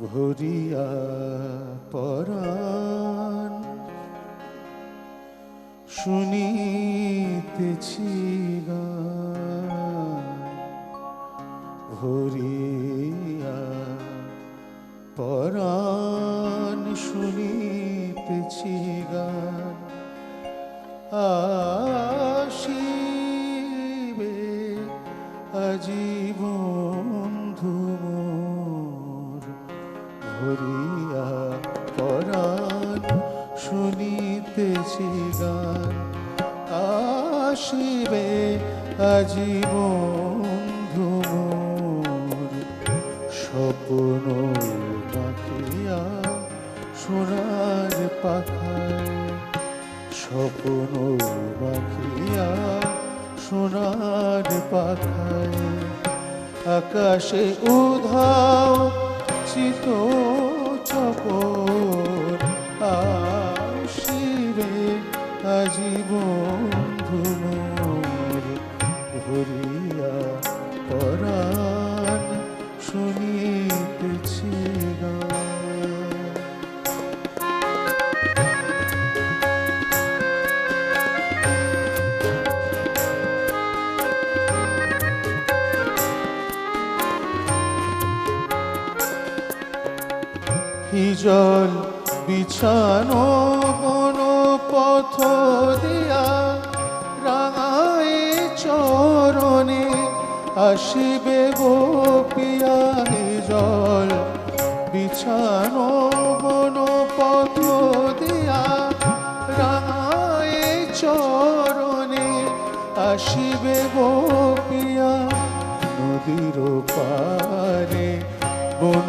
ভরিয়া পরাণ শুনিতেছি ভরিয়া পরাণ ভরিয়া পরাণ শুনিতেছি গান। আসিবে আজীবন ধুমোর স্বপ্ন পাখিয়া সোনার পাখায়। স্বপ্ন পাখিয়া সোনার পাখায়। আকাশে উধাও চিত চকর আসিবে আজীবন ধুমোর ঘুরিয়া পরাণ জল বিছানো কোন পথ দিয়া? রাঙায় চরণে আসিবে গোপিয়া জল বিছানো কোন পথ দিয়া? রাঙায় চরণে আসিবে গোপিয়া নদীর পারে বন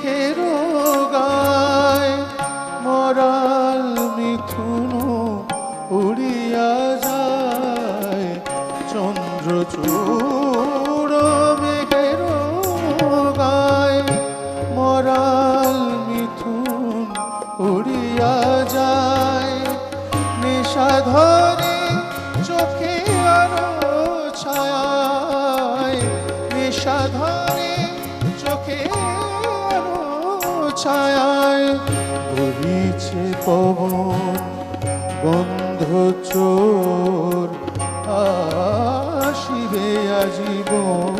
মেঘের গায় মরাল মিথুন উড়িয়া যায়। চন্দ্রচূড় মেঘের গায় মরাল মিথুন উড়িয়া যায়। নেশাধরে চোখে আরও ছায় নেশাধরে চোখে ছায় বহিছে পবন গন্ধ চোর। আসিবে আজীবন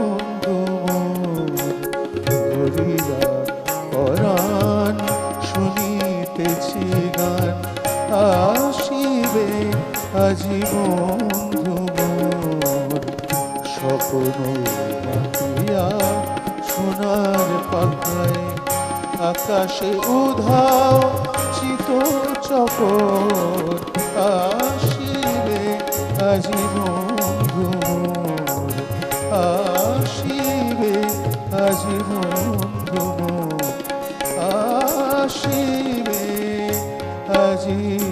পরাণ শুনিতেছি গান। আসিবে আজীবন স্বপ্ন সোনার পাখায় আকাশে উধাও চিত চকর আসিবে আজীবন ঘুমোর আসিবে আজীবন ঘুমোর আসিবে আজীবন